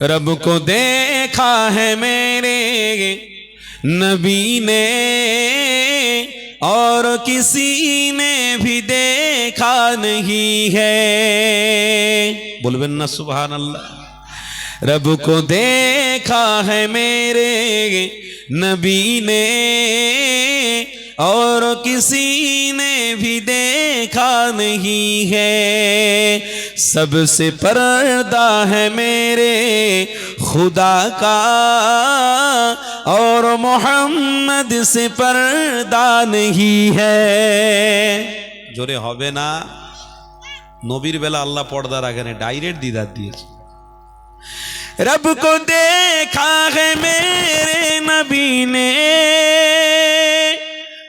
رب کو دیکھا ہے میرے نبی نے اور کسی نے بھی دیکھا نہیں ہے۔ بول بننا سبحان اللہ۔ رب کو دیکھا ہے میرے نبی نے और किसी ने भी देखा नहीं है सबसे पर्दा है मेरे खुदा का और मोहम्मद से पर्दा नहीं है জোরে হবে না নবীর বেলা আল্লাহ পর্দা রাখেন ডাইরেক্ট দিদার দিয়েছে रब को देखा है मेरे नबी ने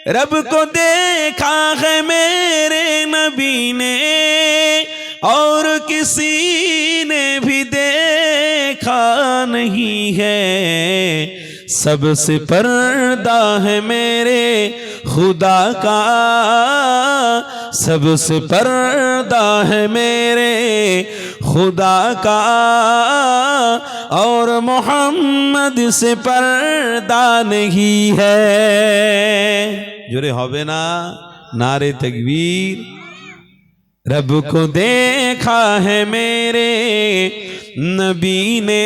رب کو دیکھا ہے میرے نبی نے اور کسی نے بھی دیکھا نہیں ہے۔ سب سے پردہ ہے میرے خدا کا۔ سب سے پردہ ہے میرے خدا کا۔ اور محمد سے پردہ نہیں ہے۔ جرے ہوئے نا نعرے تکبیر رب کو دیکھا ہے میرے نبی نے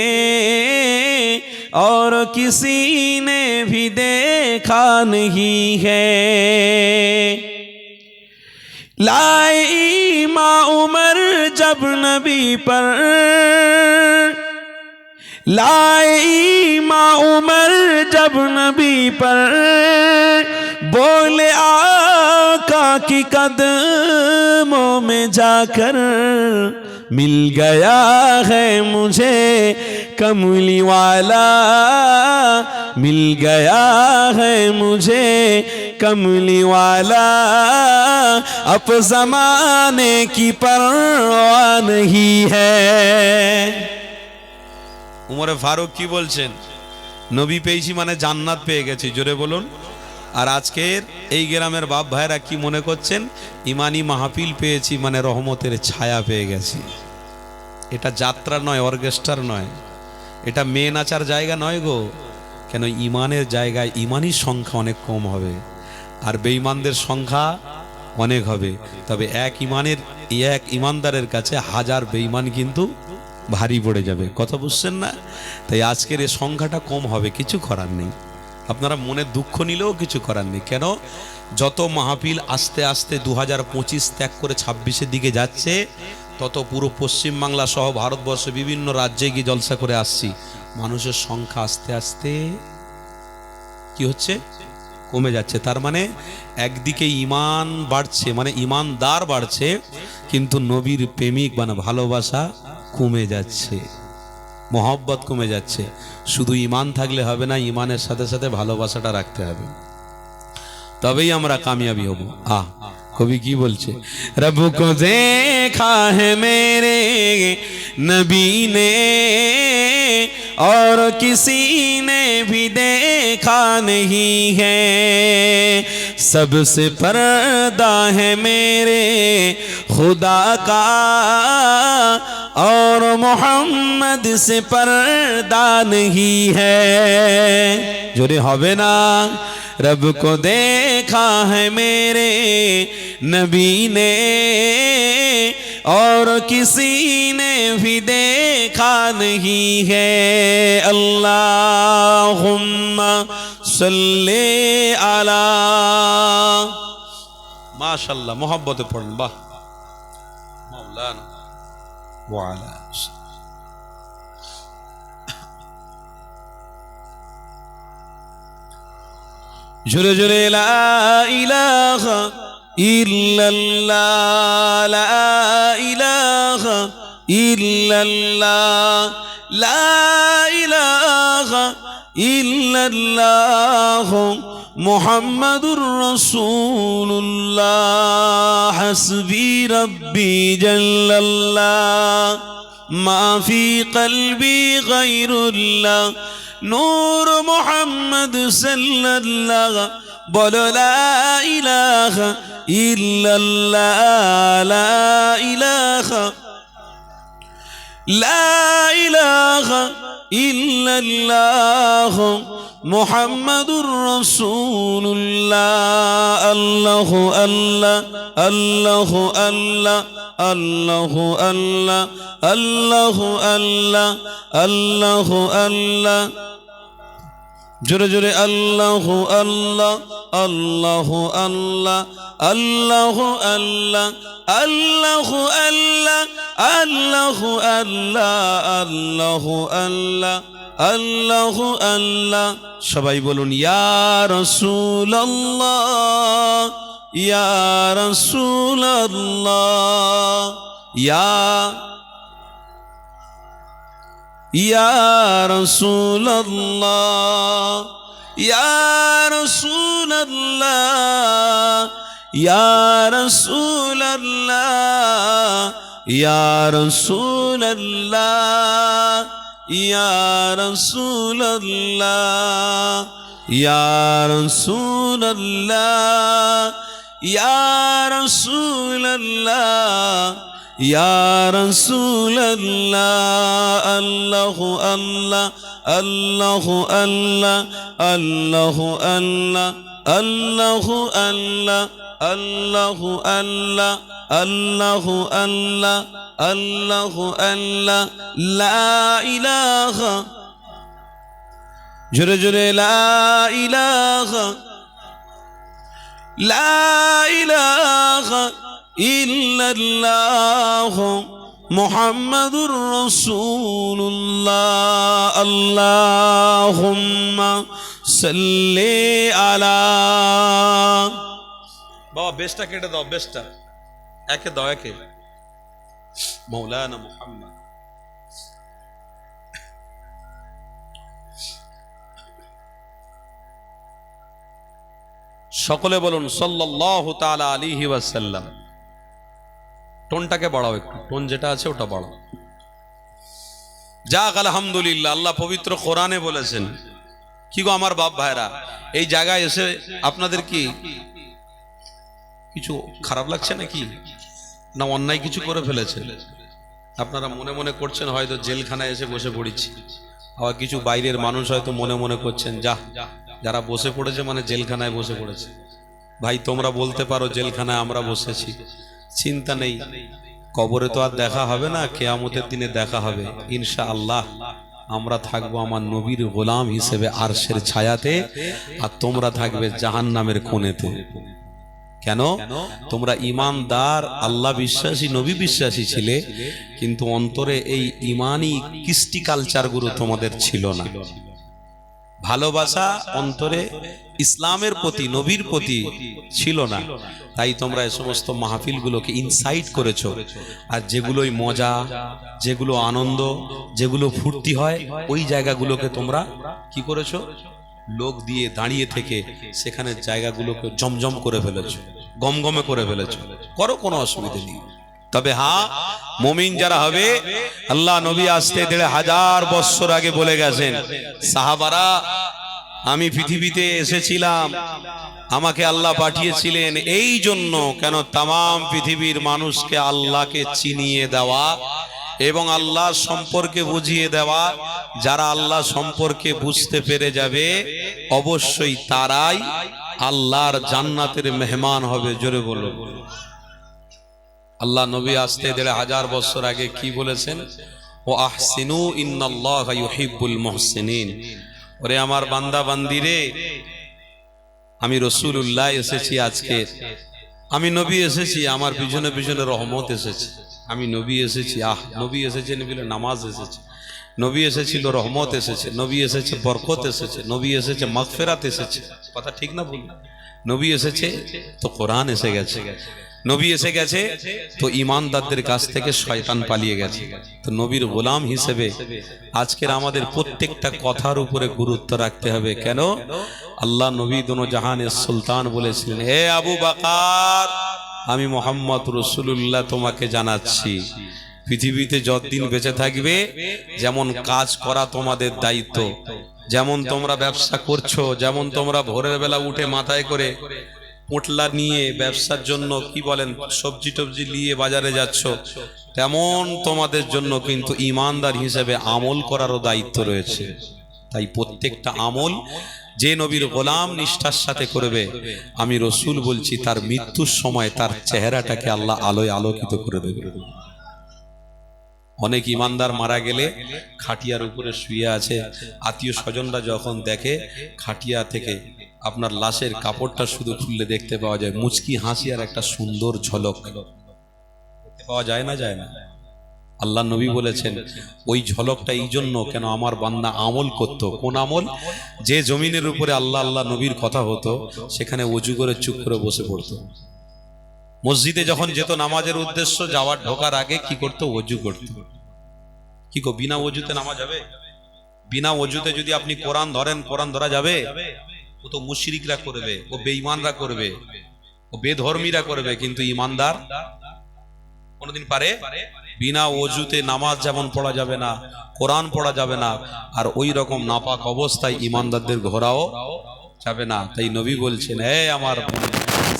اور کسی نے بھی دیکھا نہیں ہے। لائی ماں عمر جب نبی پر। لائی ماں عمر جب نبی پر۔ बोले आका की कदमों में जाकर मिल गया है मुझे कमली वाला मिल गया है मुझे कमली वाला अब जमाने की परवाह नहीं है উমরে ফারুক কি বলছেন নবী পেয়েছি মানে জান্নাত পেয়ে গেছি জোরে বলুন আর আজকের এই গ্রামের বাপ ভাইরা কি মনে করছেন? ইমানি মাহফিল পেয়েছি মানে রহমতের ছায়া পেয়ে গেছি। এটা যাত্রা নয়, অর্কেস্ট্রার নয়। এটা মেয়ে নাচার জায়গা নয় গো। কেন ইমানের জায়গায় ইমানির সংখ্যা অনেক কম হবে, আর বেঈমানদের সংখ্যা অনেক হবে। তবে এক ইমানের, এক ইমানদারের কাছে হাজার বেঈমান কিন্তু ভারী পড়ে যাবে। কথা বুঝছেন না? তাই আজকের এই সংখ্যাটা কম হবে, কিছু করার নেই। আপনারা মনে দুঃখ নিলেও কিছু করার নেই কেন? যত মাহফিল আস্তে আস্তে দু হাজার পঁচিশ ত্যাগ করে ছাব্বিশের দিকে যাচ্ছে, তত পুরো পশ্চিমবাংলা সহ ভারতবর্ষে বিভিন্ন রাজ্যে গিয়ে জলসা করে আসছি। মানুষের সংখ্যা আস্তে আস্তে কি হচ্ছে? কমে যাচ্ছে। তার মানে একদিকে ইমান বাড়ছে মানে ইমানদার বাড়ছে, কিন্তু নবীর প্রেমিক মানে ভালোবাসা কমে যাচ্ছে। মহব্বত কমে যাচ্ছে শুধু ইমান থাকলে হবে না ইমানের সাথে সাথে ভালোবাসাটা রাখতে হবে তবেই আমরা কামিয়াবি হব আহ কবি কি বলছে রব কো দেখা है मेरे नबी ने और किसी ने भी देखा नहीं है सबसे पर्दा है मेरे खुदा का اور محمد سے پردہ نہیں ہے۔ جوری ہوئے نا؟ رب کو دیکھا ہے میرے نبی نے اور کسی نے بھی دیکھا نہیں ہے۔ اللہم صلی علی۔ ماشاءاللہ، محبت پڑھن، با۔ مولانا۔ وعلى أنفسنا جل جل لا إله إلا الله لا إله إلا الله لا إله إلا الله. মোহাম্মদুর রসুল্লাহ হসবি রব্বি জল্লাল্লাহ মাফি কলবি গৈরুল্লাহ নূর মোহাম্মদ সাল্লাল্লাহ, বলো লা ইলাহা ইল্লাল্লাহ, লা ইলাহা লা ইলাহা محمد رسول الله الله الله الله الله الله الله الله الله الله الله جري جري الله الله الله الله الله الله الله الله الله الله الله الله الله আল্লাহ আল্লাহ। সবাই বলুন ইয়ার রসুল্লাহ ইয়ার রসুল্লাহ ইয়া ইয়া রসুল্লাহ ইয়া রসুল্লাহ ইয়া রসুল্লাহ ইয়া রসুল্লাহ ইয়ারসুল্লাহ ইয়ারসুল্লাহ ইয়ারসুল্লাহ আল্লাহ আল্লাহ আল্লাহ আল্লাহ আল্লাহ আল্লাহ আল্লাহ আল্লাহ আল্লাহ আল্লাহ আল্লাহ আল্লাহ আল্লাহ আল্লাহ লাহ জোরে জোরে লাহ মোহাম্মদুর রসুল্লাহ আল্লাহ ইল্লাল্লাহ আলা। বাবা, বেশটা কেটে দাও, বেশটা। একে দাও, একে। মৌলানা মুহাম্মদ সকলে বলুন, সাল্লাল্লাহু তাআলা আলাইহি ওয়াসাল্লাম। টোনটাকে বাড়াও একটু। টোন যেটা আছে ওটা বাড়াও। যাক, আলহামদুলিল্লাহ, আল্লাহ পবিত্র কোরআনে বলেছেন, কি গো আমার বাপ ভাইরা, এই জায়গায় এসে আপনাদের কি কিছু খারাপ লাগছে নাকি? না অন্যায় কিছু করে ফেলেছে। আপনারা মনে মনে করছেন, হয়তো জেলখানায় এসে বসে পড়েছি। আবার কিছু বাইরের মানুষ হয়তো মনে মনে করছেন, যা, যারা বসে পড়েছে মানে জেলখানায় বসে পড়েছে। ভাই, তোমরা বলতে পারো জেলখানায় আমরা বসেছি। চিন্তা নেই, কবরে তো আর দেখা হবে না, কেয়ামতের দিনে দেখা হবে। ইনশা আল্লাহ আমরা থাকব আমার নবীর গোলাম হিসেবে আরশের ছায়াতে, আর তোমরা থাকবে জাহান নামের কোণেতে। কেন? তোমরা ইমানদার, আল্লাহ বিশ্বাসী, নবী বিশ্বাসী ছিলে, কিন্তু অন্তরে এই ইমানই কৃষ্টি কালচারগুলো তোমাদের ছিল না। ভালোবাসা অন্তরে ইসলামের প্রতি, নবীর প্রতি ছিল না। তাই তোমরা এই সমস্ত মাহফিলগুলোকে ইনসাইট করেছ। আর যেগুলোই মজা, যেগুলো আনন্দ, যেগুলো ফুর্তি হয়, ওই জায়গাগুলোকে তোমরা কি করেছ? লোক দিয়ে দাঁড়িয়ে থেকে সেখানে জায়গাগুলোকে জমজম করে ফেলেছো। গমগমে করে ফেলেছ। করো কোনো অসুবিধা নেই। তবে হ্যাঁ মমিন যারা হবে, আল্লাহ নবী আসতে দেড় হাজার বৎসর আগে বলে গেছেন, সাহাবারা, আমি পৃথিবীতে এসেছিলাম, আমাকে আল্লাহ পাঠিয়েছিলেন, এই জন্য কেন তাম পৃথিবীর মানুষকে আল্লাহকে চিনিয়ে দেওয়া এবং আল্লাহ সম্পর্কে বুঝিয়ে দেওয়া, যারা আল্লাহ সম্পর্কে বুঝতে পেরে যাবে, অবশ্যই তারাই আল্লাহর জান্নাতের মেহমান হবে, জোরে বলো। আল্লাহ নবী আসতে দেড় হাজার বছর আগে কি বলেছেন? ও আহসিনু ইন্নাল্লাহ ইউহিব্বুল মুহসিনিন। ওরে আমার বান্দা বান্দিরে, আমি রসুল উল্লাহ এসেছি আজকে। আমি নবী এসেছি, আমার পিছনে পিছনে রহমত এসেছে। আমি নবী এসেছি, আহ, নবী এসেছেন বলে নামাজ এসেছে। নবী এসেছিল, রহমত এসেছে, নবী এসেছে, বরকত এসেছে, নবী এসেছে, মাগফেরাত এসেছে। কথা ঠিক না বলি নবী এসেছে, তো কোরআন এসে গেছে। নবী এসে গেছে, তো ইমানদারদের কাছ থেকে শয়তান পালিয়ে গেছে। তো নবীর গোলাম হিসেবে আজকের আমাদের প্রত্যেকটা কথার উপরে গুরুত্ব রাখতে হবে। কেন? আল্লাহ নবী দোনো জাহানের সুলতান বলেছিলেন হে আবু বাকার, আমি মোহাম্মদ রসুল্লাহ তোমাকে জানাচ্ছি। পৃথিবীতে যতদিন বেঁচে থাকবে যেমন কাজ করা তোমাদের দায়িত্ব যেমন তোমরা ব্যবসা করছ যেমন তোমরা ভোরের বেলা উঠে মাথায় করে পোটলা নিয়ে ব্যবসার জন্য কি বলেন? সবজি টবজি নিয়ে বাজারে যাচ্ছ। তেমন তোমাদের জন্য কিন্তু ইমানদার হিসেবে আমল করারও দায়িত্ব রয়েছে। তাই প্রত্যেকটা আমল যে নবীর গোলাম নিষ্ঠার সাথে করবে আমি রসুল বলছি তার মৃত্যুর সময় তার চেহারাটাকে আল্লাহ আলোয় আলোকিত করে দেবে। অনেক ইমানদার মারা গেলে খাটিয়ার উপরে শুয়ে আছে। আত্মীয় স্বজনরা যখন দেখে, খাটিয়া থেকে আপনার লাশের কাপড়টা শুধু খুললে দেখতে পাওয়া যায়, মুচকি হাসি আর একটা সুন্দর ঝলক। দেখতে পাওয়া যায় না? যায় না। আল্লাহ নবী বলেছেন, ওই ঝলকটা এই জন্য কেন আমার বান্দা আমল করত? কোন আমল? যে জমিনের উপরে আল্লাহ আল্লাহ নবীর কথা হতো, সেখানে অজু করে চুপ করে বসে পড়তো। মসজিদে যখন যেত, নামাজের উদ্দেশ্য যাওয়ার ঢোকার আগে কি করতো? অজু করত। কি কো বিনা অজুতে নামাজ যাবে বিনা অজুতে যদি আপনি কোরআন ধরেন, কোরআন ধরা যাবে? ও তো মুশরিকরা করবে, ও বেঈমানরা করবে, ও বেধর্মীরা করবে, কিন্তু ইমানদার কোনোদিন পারে? বিনা অজুতে নামাজ যেমন পড়া যাবে না, কোরআন পড়া যাবে না, আর ওই রকম নাপাক অবস্থায় ইমানদারদের ঘোরাও যাবে না। তাই নবী বলছেন, হে আমার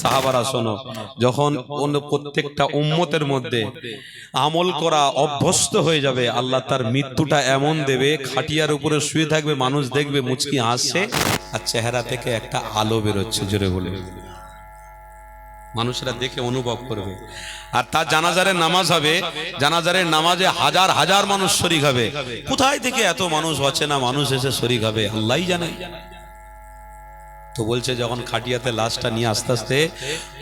সাহাবারা শোনো, যখন অন্য প্রত্যেকটা উম্মতের মধ্যে আমল করা অভ্যস্ত হয়ে যাবে, আল্লাহ তার মৃত্যুটা এমন দেবে, খাটিয়ার উপরে শুয়ে থাকবে, মানুষ দেখবে মুচকি হাসছে, আর চেহারা থেকে একটা আলো বেরোচ্ছে, জোরে বলে। মানুষেরা দেখে অনুভব করবে। আর তার জানাজারের নামাজ হবে জানাজারের নামাজে হাজার হাজার মানুষ শরিক হবে। কোথায় থেকে এত মানুষ হচ্ছে না, মানুষ এসে শরিক হবে? আল্লাহই জানে। তো বলছে যখন খাটিয়াতে লাশটা নিয়ে আস্তে আস্তে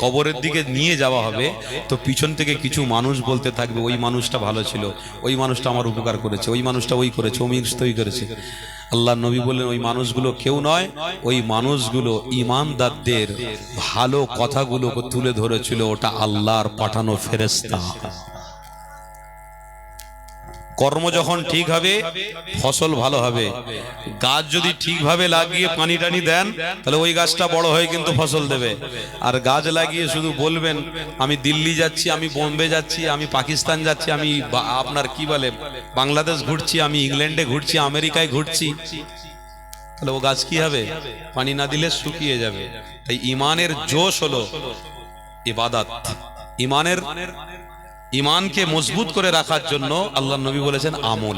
কবরের দিকে নিয়ে যাওয়া হবে, তো পিছন থেকে কিছু মানুষ বলতে থাকবে, ওই মানুষটা ভালো ছিল, ওই মানুষটা আমার উপকার করেছে, ওই মানুষটা ওই করেছে অমির তৈরি করেছে। আল্লাহ নবী বললেন, ওই মানুষগুলো কেউ নয়, ওই মানুষগুলো ইমানদারদের ভালো কথাগুলোকে তুলে ধরেছিল, ওটা আল্লাহর পাঠানো ফেরেস্তা কর্ম যখন ঠিক হবে, ফসল ভালো হবে। গাছ যদি ঠিকভাবে লাগিয়ে পানি টানি দেন, তাহলে ওই গাছটা বড় হয়ে কিন্তু ফসল দেবে। আর গাছ লাগিয়ে শুধু বলবেন, আমি দিল্লি যাচ্ছি, আমি বোম্বে যাচ্ছি, আমি পাকিস্তান যাচ্ছি, আমি আপনার কি বলে, বাংলাদেশ ঘুরছি, আমি ইংল্যান্ডে ঘুরছি, আমেরিকায় ঘুরছি, তাহলে ও গাছ কি হবে? পানি না দিলে শুকিয়ে যাবে। তাই ইমানের জোশ হলো ইবাদাত ইমানের ইমানকে মজবুত করে রাখার জন্য আল্লাহ নবী বলেছেন, আমল।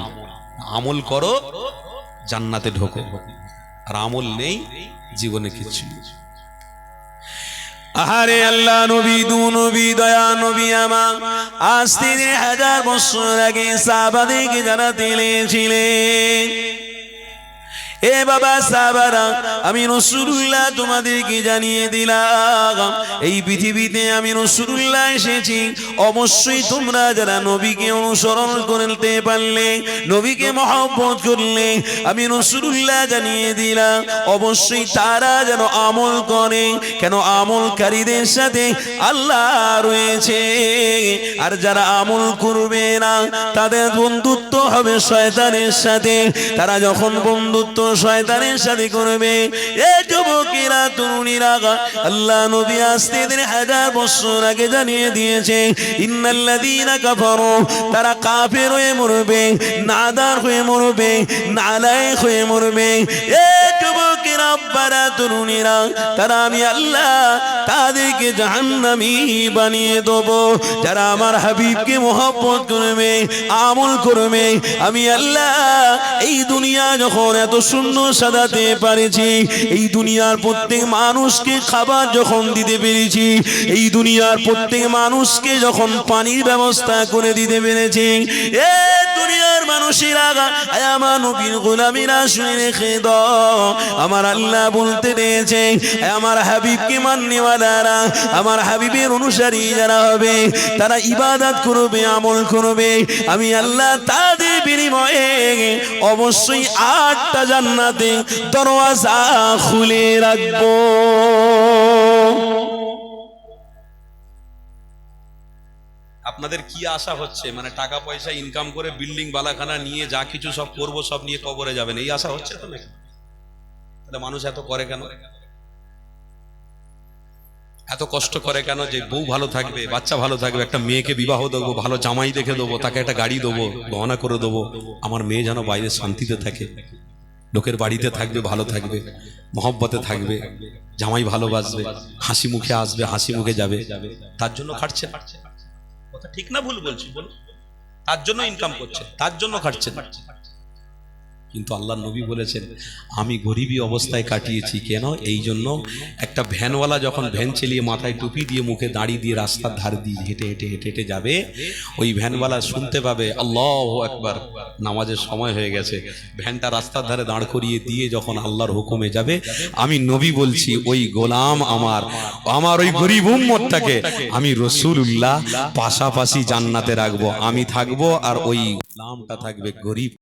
আমল করো, জান্নাতে ঢোকো। আর আমল নেই, জীবনে নেই। আহারে আল্লাহ নবী, দু নবী, দয়া নবী আমার আজ তিনি হাজার বছর আগে সাবাদিকে যারা তেলেছিলেন এ বাবা সাবারা, আমি রসুল্লাহ তোমাদেরকে জানিয়ে দিলাম। এই পৃথিবীতে আমি রসুল্লাহ এসেছি। অবশ্যই তোমরা যারা নবীকে অনুসরণ করতে পারলে, নবীকে মহব্বত করলে, আমি রসুল্লাহ জানিয়ে দিলাম, অবশ্যই তারা যেন আমল করে। কেন আমলকারীদের সাথে আল্লাহ রয়েছে। আর যারা আমল করবে না, তাদের বন্ধুত্ব হবে শয়তানের সাথে। তারা যখন বন্ধুত্ব শয়তানের সাথে করবে। এ যুবকেরা, তরুণীরা আল্লাহ নবী আসতে দিন হাজার বছর আগে জানিয়ে দিয়েছে, ইন্নাল্লাযীনা কাফারু তারা কাফের হয়ে মরবে, নাদার হয়ে মরবে, নালায়েক হয়ে মরবে। এ আমি আল্লাহ তাদেরকে বানিয়ে আমার হাবিবকে আমল করবে, আমি আল্লাহ এই দুনিয়া যখন এত শূন্য সাজাতে পারেছি। এই দুনিয়ার প্রত্যেক মানুষকে খাবার যখন দিতে পেরেছি, এই দুনিয়ার প্রত্যেক মানুষকে যখন পানির ব্যবস্থা করে দিতে পেরেছি, এ দুনিয়ার আমার নবীর গোলামীরা শুনে রেখে দাও। আমার আল্লাহ বলতে আমার হাবিবকে মান্যওয়ালারা, আমার হাবিবের অনুসারী যারা হবে, তারা ইবাদত করবে, আমল করবে। আমি আল্লাহ তাদের বিনিময়ে অবশ্যই আটটা জান্নাতে দরওয়াজা খুলে রাখব। আপনাদের কি আশা হচ্ছে? মানে টাকা পয়সা ইনকাম করে বিল্ডিং বালাখানা নিয়ে যা কিছু সব করব, সব নিয়ে কবরে যাবেন, এই আশা হচ্ছে তো নাকি? মানুষ এত করে কেন? এত কষ্ট করে কেন যে বউ ভালো থাকবে, বাচ্চা ভালো থাকবে, একটা মেয়েকে বিবাহ দেবো, ভালো জামাই দেখে দেবো, তাকে একটা গাড়ি দেবো, গহনা করে দেবো, আমার মেয়ে যেন বাইরে শান্তিতে থাকে, লোকের বাড়িতে থাকবে, ভালো থাকবে, মহব্বতে থাকবে, জামাই ভালোবাসবে, হাসি মুখে আসবে, হাসি মুখে যাবে, তার জন্য খাটছে কথা ঠিক না, ভুল বলছি বলো তার জন্য ইনকাম করছে, তার জন্য খাটছেন কিন্তু আল্লাহ নবী বলেছেন, আমি গরিবী অবস্থায় কাটিয়েছি, কেন? এই জন্য একটা ভ্যানওয়ালা যখন ভ্যান চালিয়ে মাথায় টুপি দিয়ে মুখে দাঁড়িয়ে দিয়ে রাস্তার ধার দিয়ে হেঁটে হেঁটে হেঁটে হেঁটে যাবে, ওই ভ্যানওয়ালা শুনতে পাবে, আল্লাহ একবার নামাজের সময় হয়ে গেছে। ভ্যানটা রাস্তার ধারে দাঁড় করিয়ে দিয়ে যখন আল্লাহর হুকুমে যাবে, আমি নবী বলছি, ওই গোলাম আমার আমার ওই গরিব উম্মতটাকে আমি রসুল্লাহ পাশাপাশি জান্নাতে রাখব। আমি থাকব আর ওই গোলামটা থাকবে গরিব।